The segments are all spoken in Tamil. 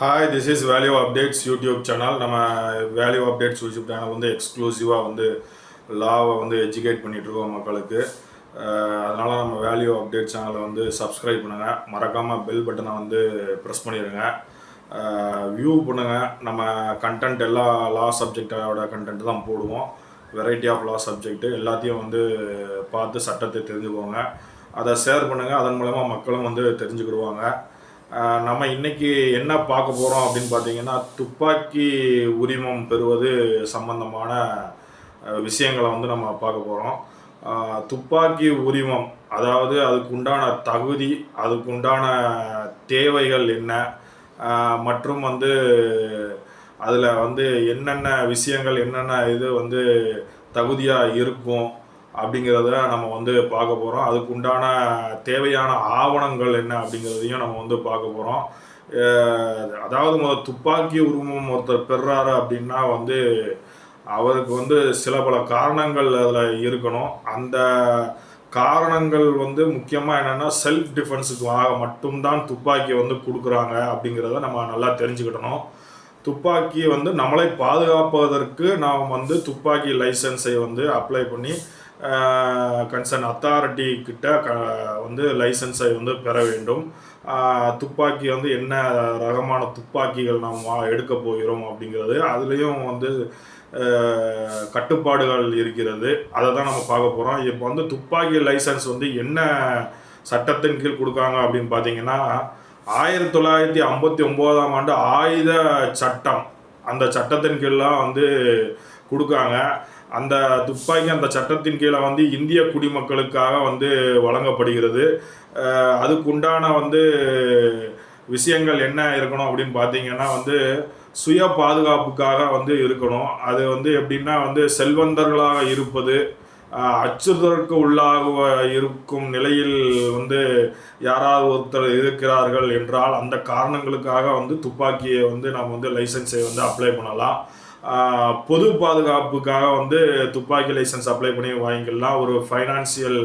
Hi this is value updates YouTube channel நம்ம வேல்யூ அப்டேட்ஸ் யூடியூப் சேனல் வந்து எக்ஸ்க்ளூசிவாக வந்து லாவை வந்து எஜுகேட் பண்ணிகிட்ருக்கோம் மக்களுக்கு. அதனால் நம்ம வேல்யூ அப்டேட் சேனலை வந்து சப்ஸ்கிரைப் பண்ணுங்கள் மறக்காமல் பெல் பட்டனை வந்து ப்ரெஸ் பண்ணிடுங்க வியூ பண்ணுங்கள் நம்ம கண்டென்ட் எல்லா லா சப்ஜெக்டோட கண்டென்ட் தான் போடுவோம். வெரைட்டி ஆஃப் லா சப்ஜெக்ட்டு எல்லாத்தையும் வந்து பார்த்து சட்டத்தை தெரிஞ்சுக்கோங்க. அதை ஷேர் பண்ணுங்கள் அதன் மூலமாக மக்களும் வந்து தெரிஞ்சுக்கிடுவாங்க. நம்ம இன்னைக்கு என்ன பார்க்க போகிறோம் அப்படின்னு பார்த்தீங்கன்னா துப்பாக்கி உரிமம் பெறுவது சம்பந்தமான விஷயங்களை வந்து நம்ம பார்க்க போகிறோம் துப்பாக்கி உரிமம் அதாவது அதுக்கு உண்டான தகுதி அதுக்கு உண்டான தேவைகள் என்ன மற்றும் வந்து அதில் வந்து என்னென்ன விஷயங்கள் என்னென்ன இது வந்து தகுதியாக இருக்கும் அப்படிங்கிறத நம்ம வந்து பார்க்க போகிறோம் அதுக்கு உண்டான தேவையான ஆவணங்கள் என்ன அப்படிங்கிறதையும் நம்ம வந்து பார்க்க போகிறோம் அதாவது முதல் துப்பாக்கி உரிமம் ஒருத்தர் பெறாரு அப்படின்னா வந்து அவருக்கு வந்து சில பல காரணங்கள் அதில் இருக்கணும். அந்த காரணங்கள் வந்து முக்கியமாக என்னென்னா செல்ஃப் டிஃபென்ஸுக்கு மட்டும்தான் துப்பாக்கியை வந்து கொடுக்குறாங்க அப்படிங்கிறத நம்ம நல்லா தெரிஞ்சுக்கிடணும் துப்பாக்கியை வந்து நம்மளை பாதுகாப்பதற்கு நாம் வந்து துப்பாக்கி லைசன்ஸை வந்து அப்ளை பண்ணி கன்சர்ன் அத்தாரிட்டி கிட்ட க வந்து லைசன்ஸை வந்து பெற வேண்டும். துப்பாக்கி வந்து என்ன ரகமான துப்பாக்கிகள் நாம் எடுக்க போகிறோம் அப்படிங்கிறது அதுலேயும் வந்து கட்டுப்பாடுகள் இருக்கிறது. அதை தான் நம்ம பார்க்க போகிறோம் இப்போ வந்து துப்பாக்கி லைசன்ஸ் வந்து என்ன சட்டத்தின் கீழ் கொடுக்காங்க அப்படின்னு பார்த்தீங்கன்னா ஆயிரத்தி தொள்ளாயிரத்தி ஐம்பத்தி ஒம்போதாம் ஆண்டு ஆயுத சட்டம் அந்த சட்டத்தின் கீழ்லாம் வந்து கொடுக்காங்க. அந்த துப்பாக்கி அந்த சட்டத்தின் கீழே வந்து இந்திய குடிமக்களுக்காக வந்து வழங்கப்படுகிறது. அதுக்குண்டான வந்து விஷயங்கள் என்ன இருக்கணும் அப்படின்னு பார்த்தீங்கன்னா வந்து சுய பாதுகாப்புக்காக வந்து இருக்கணும். அது வந்து எப்படின்னா வந்து செல்வந்தர்களாக இருப்பது அச்சுறுதலுக்கு அச்சுறுத்தலுக்கு உள்ளாக இருக்கும் நிலையில் வந்து யாராவது ஒருத்தர் இருக்கிறார்கள் என்றால் அந்த காரணங்களுக்காக வந்து துப்பாக்கியை வந்து நம்ம வந்து லைசன்ஸை வந்து அப்ளை பண்ணலாம். பொது பாதுகாப்புக்காக வந்து துப்பாக்கி லைசன்ஸ் அப்ளை பண்ணி வாங்கிக்கலாம். ஒரு ஃபைனான்சியல்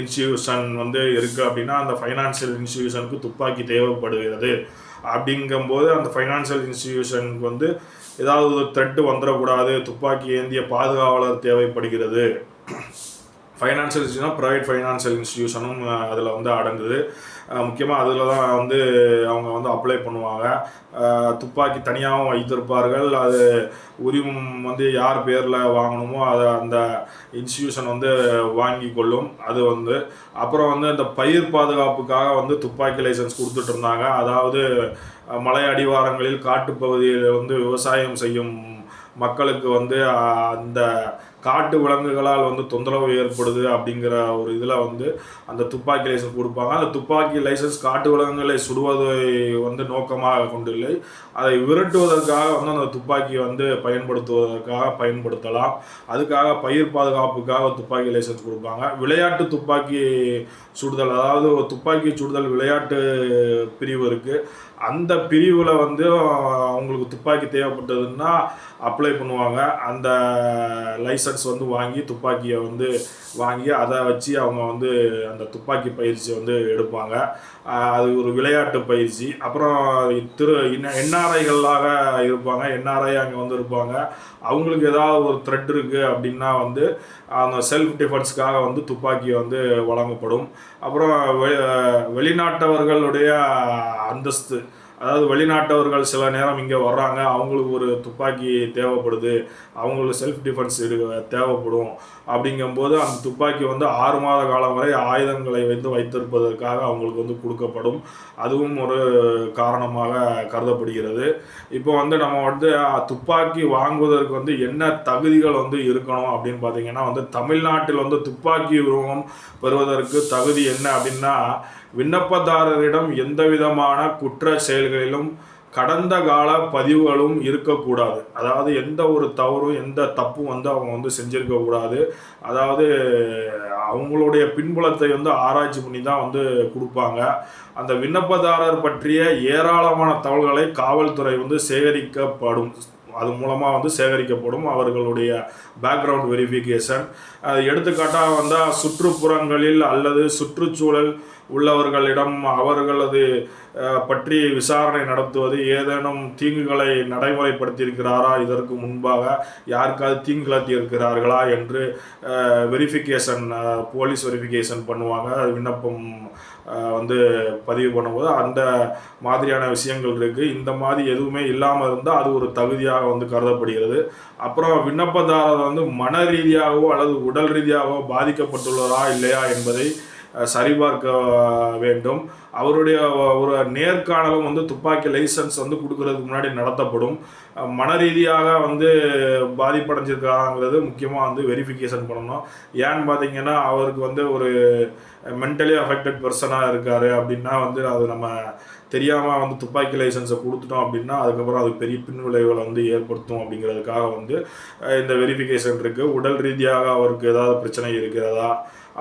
இன்ஸ்டியூஷன் வந்து இருக்குது அப்படின்னா அந்த ஃபைனான்சியல் இன்ஸ்டியூஷனுக்கு துப்பாக்கி தேவைப்படுகிறது. அப்படிங்கும்போது அந்த ஃபைனான்சியல் இன்ஸ்டியூஷனுக்கு வந்து ஏதாவது ஒரு த்ரெட்டு வந்துடக்கூடாது. துப்பாக்கி ஏந்திய பாதுகாவலர் தேவைப்படுகிறது. ஃபைனான்சியல் இன்ஸ்டியூஷன் ப்ரைவேட் ஃபைனான்சியல் இன்ஸ்டியூஷனும் அதில் வந்து அடங்குது. முக்கியமாக அதில் தான் வந்து அவங்க வந்து அப்ளை பண்ணுவாங்க. துப்பாக்கி தனியாகவும் வைத்திருப்பார்கள். அது உரிமம் வந்து யார் பேரில் வாங்கணுமோ அதை அந்த இன்ஸ்டியூஷன் வந்து வாங்கி கொள்ளும். அது வந்து அப்புறம் வந்து இந்த பயிர் பாதுகாப்புக்காக வந்து துப்பாக்கி லைசன்ஸ் கொடுத்துட்டு இருந்தாங்க. அதாவது மலை அடிவாரங்களில் காட்டுப்பகுதியில் வந்து விவசாயம் செய்யும் மக்களுக்கு வந்து அந்த காட்டு விலங்குகளால் வந்து தொந்தரவு ஏற்படுது அப்படிங்கிற ஒரு இதில் வந்து அந்த துப்பாக்கி லைசன்ஸ் கொடுப்பாங்க. அந்த துப்பாக்கி லைசன்ஸ் காட்டு விலங்குகளை சுடுவதை வந்து நோக்கமாக கொண்டில்லை. அதை விரட்டுவதற்காக வந்து அந்த துப்பாக்கியை வந்து பயன்படுத்துவதற்காக பயன்படுத்தலாம். அதுக்காக பயிர் பாதுகாப்புக்காக துப்பாக்கி லைசன்ஸ் கொடுப்பாங்க. விளையாட்டு துப்பாக்கி சுடுதல் அதாவது ஒரு துப்பாக்கி சுடுதல் விளையாட்டு பிரிவு இருக்குது அந்த பிரிவில் வந்து அவங்களுக்கு துப்பாக்கி தேவைப்பட்டதுன்னா அப்ளை பண்ணுவாங்க. அந்த லைசன்ஸ் வந்து வாங்கி துப்பாக்கியை வந்து வாங்கி அதை வச்சு அவங்க வந்து அந்த துப்பாக்கி பயிற்சி வந்து எடுப்பாங்க. அது ஒரு விளையாட்டு பயிற்சி. அப்புறம் திரு என்ஆர்ஐகளாக இருப்பாங்க. என்ஆர்ஐ அங்கே வந்து இருப்பாங்க. அவங்களுக்கு ஏதாவது ஒரு த்ரெட் இருக்குது அப்படின்னா வந்து அந்த செல்ஃப் டிஃபென்ஸ்க்காக வந்து துப்பாக்கி வந்து வழங்கப்படும். அப்புறம் வெ- வெளிநாட்டவர்களுடைய அந்தஸ்து அதாவது வெளிநாட்டவர்கள் சில நேரம் இங்கே வர்றாங்க அவங்களுக்கு ஒரு துப்பாக்கி தேவைப்படுது அவங்களுக்கு செல்ஃப் டிஃபென்ஸ் தேவைப்படும். அப்படிங்கும்போது அந்த துப்பாக்கி வந்து ஆறு மாத காலம் வரை ஆயுதங்களை வந்து வைத்திருப்பதற்காக அவங்களுக்கு வந்து கொடுக்கப்படும். அதுவும் ஒரு காரணமாக கருதப்படுகிறது. இப்போ வந்து நம்ம வந்து துப்பாக்கி வாங்குவதற்கு வந்து என்ன தகுதிகள் வந்து இருக்கணும் அப்படின்னு பார்த்தீங்கன்னா வந்து தமிழ்நாட்டில் வந்து துப்பாக்கி உருவம் பெறுவதற்கு தகுதி என்ன அப்படின்னா விண்ணப்பதாரரிடம் எந்த விதமான குற்ற செயல்களிலும் கடந்த கால பதிவுகளும் இருக்கக்கூடாது. அதாவது எந்த ஒரு தவறும் எந்த தப்பும் வந்து அவங்க வந்து செஞ்சிருக்க கூடாது. அதாவது அவங்களுடைய பின்புலத்தை வந்து ஆராய்ச்சி பண்ணி தான் வந்து கொடுப்பாங்க. அந்த விண்ணப்பதாரர் பற்றிய ஏராளமான தகவல்களை காவல்துறை வந்து சேகரிக்கப்படும். அது மூலமாக வந்து சேகரிக்கப்படும் அவர்களுடைய பேக்ரவுண்ட் வெரிஃபிகேஷன் எடுத்துக்காட்டாக வந்தால் சுற்றுப்புறங்களில் அல்லது சுற்றுச்சூழல் உள்ளவர்களிடம் அவர்களது பற்றி விசாரணை நடத்துவது ஏதேனும் தீங்குகளை நடைமுறைப்படுத்தியிருக்கிறாரா? இதற்கு முன்பாக யாருக்காவது தீங்கிழத்தி இருக்கிறார்களா என்று வெரிஃபிகேஷன் போலீஸ் வெரிஃபிகேஷன் பண்ணுவாங்க. விண்ணப்பம் வந்து பதிவு பண்ணும்போது அந்த மாதிரியான விஷயங்கள் இருக்குது இந்த மாதிரி எதுவுமே இல்லாமல் இருந்தால் அது ஒரு தகுதியாக வந்து கருதப்படுகிறது. அப்புறம் விண்ணப்பதாரர் வந்து மன ரீதியாகவோ அல்லது உடல் ரீதியாகவோ பாதிக்கப்பட்டுள்ளதா இல்லையா என்பதை சரிபார்க்க வேண்டும். அவருடைய ஒரு நேர்காணலும் வந்து துப்பாக்கி லைசன்ஸ் வந்து கொடுக்கறதுக்கு முன்னாடி நடத்தப்படும். மன ரீதியாக வந்து பாதிப்படைஞ்சிருக்காங்கிறது முக்கியமாக வந்து வெரிஃபிகேஷன் பண்ணணும். ஏன்னு பார்த்தீங்கன்னா அவருக்கு வந்து ஒரு மென்டலி அஃபெக்டட் பர்சனாக இருக்கார் அப்படின்னா வந்து அது நம்ம தெரியாமல் வந்து துப்பாக்கி லைசன்ஸை கொடுத்துட்டோம் அப்படின்னா அதுக்கப்புறம் அது பெரிய பின்விளைவுகளை வந்து ஏற்படுத்தும் அப்படிங்கிறதுக்காக வந்து இந்த வெரிஃபிகேஷன் இருக்குது உடல் ரீதியாக அவருக்கு ஏதாவது பிரச்சனை இருக்கிறதா?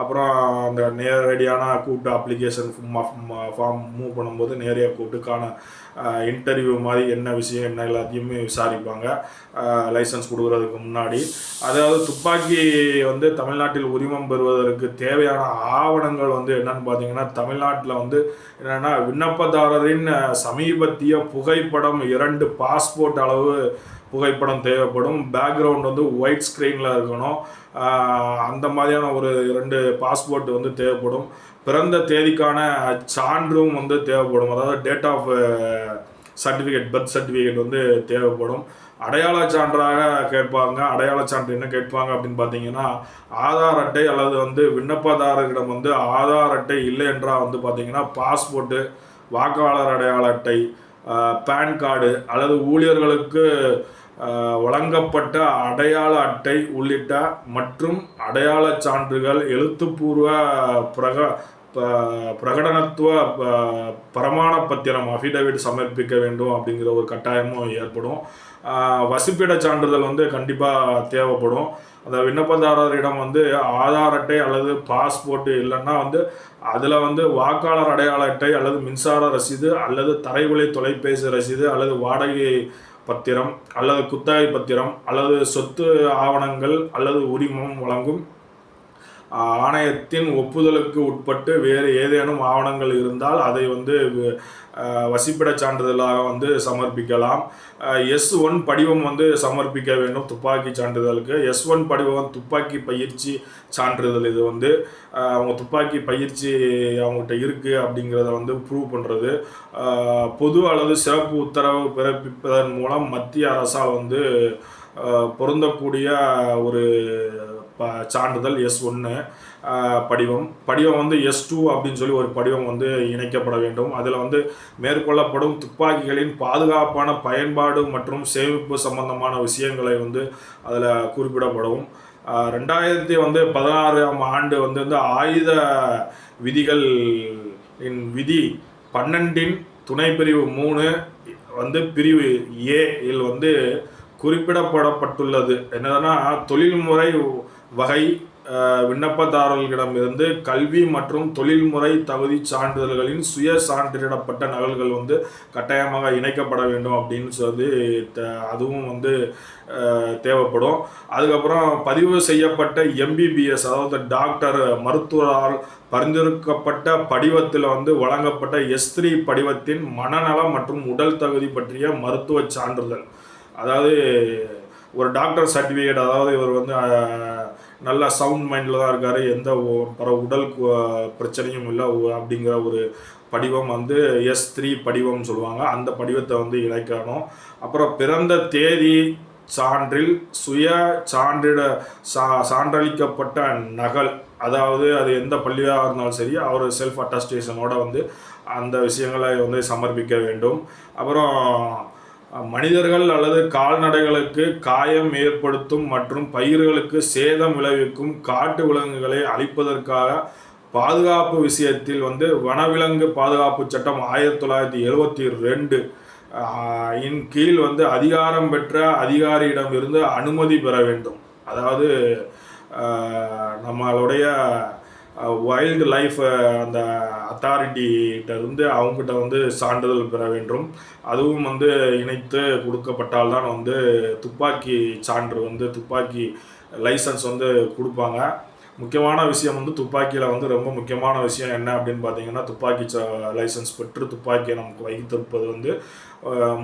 அப்புறம் அந்த நேரடியான கூப்பிட்டு அப்ளிகேஷன் ஃபார்ம் மூவ் பண்ணும்போது நேரடியாக கூப்பிட்டுக்கான இன்டர்வியூ மாதிரி என்ன விஷயம் என்ன எல்லாத்தையுமே விசாரிப்பாங்க. லைசன்ஸ் கொடுக்குறதுக்கு முன்னாடி. அதாவது துப்பாக்கி வந்து தமிழ்நாட்டில் உரிமம் பெறுவதற்கு தேவையான ஆவணங்கள் வந்து என்னன்னு பார்த்தீங்கன்னா தமிழ்நாட்டில் வந்து என்னென்னா விண்ணப்பதாரரின் சமீபத்திய புகைப்படம் இரண்டு பாஸ்போர்ட் அளவு புகைப்படம் தேவைப்படும். பேக்ரவுண்ட் வந்து ஒயிட் ஸ்க்ரீனில் இருக்கணும். அந்த மாதிரியான ஒரு ரெண்டு பாஸ்போர்ட் வந்து தேவைப்படும். பிறந்த தேதிக்கான சான்றும் வந்து தேவைப்படும். அதாவது date of certificate birth certificate வந்து தேவைப்படும். அடையாள சான்றாக கேட்பாங்க. அடையாள சான்று என்ன கேட்பாங்க அப்படின்னு பார்த்தீங்கன்னா ஆதார் அட்டை அல்லது வந்து விண்ணப்பதாரர்களிடம் வந்து ஆதார் அட்டை இல்லை என்றால் வந்து பார்த்தீங்கன்னா பாஸ்போர்ட்டு வாக்காளர் அடையாள அட்டை பேன் கார்டு அல்லது ஊழியர்களுக்கு வழங்கப்பட்ட அடையாள அட்டை உள்ளிட்ட மற்றும் அடையாள சான்றுகள் எழுத்துப்பூர்வ பிரக ப- பிரகடனத்துவ ப- பிரமாண பத்திரம் அஃபிடவிட் சமர்ப்பிக்க வேண்டும் அப்படிங்கிற ஒரு கட்டாயமும் ஏற்படும். வசிப்பிட சான்றிதழ் வந்து கண்டிப்பாக தேவைப்படும். அந்த விண்ணப்பதாரரிடம் வந்து ஆதார் அட்டை அல்லது பாஸ்போர்ட் இல்லைன்னா வந்து அதில் வந்து வாக்காளர் அடையாள அட்டை அல்லது மின்சார ரசீது அல்லது தரைவழி தொலைபேசி ரசீது அல்லது வாடகை பத்திரம் அல்லது குத்தகை பத்திரம் அல்லது சொத்து ஆவணங்கள் அல்லது உரிமம் வழங்கும் ஆணையத்தின் ஒப்புதலுக்கு உட்பட்டு வேறு ஏதேனும் ஆவணங்கள் இருந்தால் அதை வந்து வசிப்பிடச் சான்றிதழாக வந்து சமர்ப்பிக்கலாம். எஸ் ஒன் படிவம் வந்து சமர்ப்பிக்க வேண்டும் துப்பாக்கி சான்றிதழுக்கு. எஸ் ஒன் படிவம் துப்பாக்கி பயிற்சி சான்றிதழ் இது வந்து அவங்க துப்பாக்கி பயிற்சி அவங்ககிட்ட இருக்குது அப்படிங்கிறத வந்து ப்ரூவ் பண்ணுறது பொது அல்லது சிறப்பு உத்தரவு பிறப்பிப்பதன் மூலம் மத்திய அரசால் வந்து பொருந்தக்கூடிய ஒரு சான்றிதழ் எஸ் ஒன்று படிவம். படிவம் வந்து எஸ் டூ அப்படின்னு சொல்லி ஒரு படிவம் வந்து இணைக்கப்பட வேண்டும். அதில் வந்து மேற்கொள்ளப்படும் துப்பாக்கிகளின் பாதுகாப்பான பயன்பாடு மற்றும் சேமிப்பு சம்பந்தமான விஷயங்களை வந்து அதில் குறிப்பிடப்படும். ரெண்டாயிரத்தி வந்து பதினாறாம் ஆண்டு வந்து இந்த ஆயுத விதிகள் இன் விதி பன்னெண்டின் துணை பிரிவு மூணு வந்து பிரிவு ஏ இல் வந்து குறிப்பிடப்படப்பட்டுள்ளது. என்னதுன்னா தொழில்முறை வகை விண்ணப்பதாரர்களிடமிருந்து கல்வி மற்றும் தொழில்முறை தகுதி சான்றிதழ்களின் சுய சான்றிடப்பட்ட நகல்கள் வந்து கட்டாயமாக இணைக்கப்பட வேண்டும் அப்படின்னு சொல்லி த- அதுவும் வந்து தேவைப்படும். அதுக்கப்புறம் பதிவு செய்யப்பட்ட எம்பிபிஎஸ் அதாவது டாக்டர் மருத்துவரால் பரிந்துரைக்கப்பட்ட படிவத்தில் வந்து வழங்கப்பட்ட எஸ் த்ரீ படிவத்தின் மனநலம் மற்றும் உடல் தகுதி பற்றிய மருத்துவ சான்றிதழ். அதாவது ஒரு டாக்டர் சர்டிஃபிகேட் அதாவது இவர் வந்து நல்ல சவுண்ட் மைண்டில் தான் இருக்கார். எந்த பிற உடல் கு- பிரச்சனையும் இல்லை. அப்படிங்கிற ஒரு படிவம் வந்து எஸ் த்ரீ படிவம்னு சொல்லுவாங்க. அந்த படிவத்தை வந்து இணைக்கணும். அப்புறம் பிறந்த தேதி சான்றில் சுய சான்றிட சா சான்றளிக்கப்பட்ட நகல். அதாவது அது எந்த பள்ளியாக இருந்தாலும் சரி அவர் செல்ஃப் அட்டஸ்டேஷனோட வந்து அந்த விஷயங்களை வந்து சமர்ப்பிக்க வேண்டும். அப்புறம் மனிதர்கள் அல்லது கால்நடைகளுக்கு காயம் ஏற்படுத்தும் மற்றும் பயிர்களுக்கு சேதம் விளைவிக்கும் காட்டு விலங்குகளை அழிப்பதற்காக பாதுகாப்பு விஷயத்தில் வந்து வனவிலங்கு பாதுகாப்பு சட்டம் ஆயிரத்தி தொள்ளாயிரத்தி எழுபத்தி ரெண்டு இன் கீழ் வந்து அதிகாரம் பெற்ற அதிகாரியிடம் இருந்து அனுமதி பெற வேண்டும். அதாவது நம்மளுடைய வைல்டு லைஃப் அந்த அத்தாரிட்டிகிட்ட இருந்து அவங்ககிட்ட வந்து சான்றிதழ் பெற வேண்டும். அதுவும் வந்து இணைத்து கொடுக்கப்பட்டால்தான் வந்து துப்பாக்கி சான்று வந்து துப்பாக்கி லைசன்ஸ் வந்து கொடுப்பாங்க. முக்கியமான விஷயம் வந்து துப்பாக்கியில் வந்து ரொம்ப முக்கியமான விஷயம் என்ன அப்படின்னு பார்த்தீங்கன்னா துப்பாக்கி லைசன்ஸ் பெற்று துப்பாக்கியை நமக்கு வைத்திருப்பது வந்து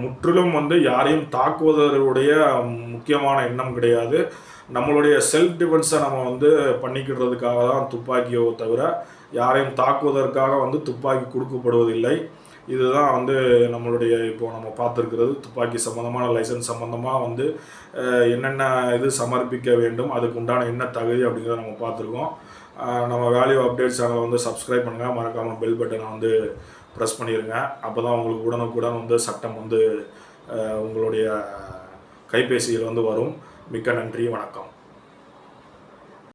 முற்றிலும் வந்து யாரையும் தாக்குவதற்குடைய முக்கியமான எண்ணம் கிடையாது. நம்மளுடைய செல்ஃப் டிஃபென்ஸை நம்ம வந்து பண்ணிக்கிடுறதுக்காக தான் துப்பாக்கியோ தவிர யாரையும் தாக்குவதற்காக வந்து துப்பாக்கி கொடுக்கப்படுவதில்லை. இதுதான் வந்து நம்மளுடைய இப்போ நம்ம பார்த்துருக்கிறது துப்பாக்கி சம்மந்தமான லைசன்ஸ் சம்மந்தமாக வந்து என்னென்ன இது சமர்ப்பிக்க வேண்டும் அதுக்கு உண்டான என்ன தகுதி அப்படிங்கிறத நம்ம பார்த்துருக்கோம். நம்ம வேல்யூ அப்டேட் சேனலை வந்து சப்ஸ்கிரைப் பண்ணுங்கள் மறக்காமல் பெல் பட்டனை வந்து ப்ரெஸ் பண்ணிடுங்க அப்போ தான் உங்களுக்கு உடனுக்குடன் வந்து சட்டம் வந்து உங்களுடைய கைபேசியில் வந்து வரும். மிக்க நன்றி வணக்கம்.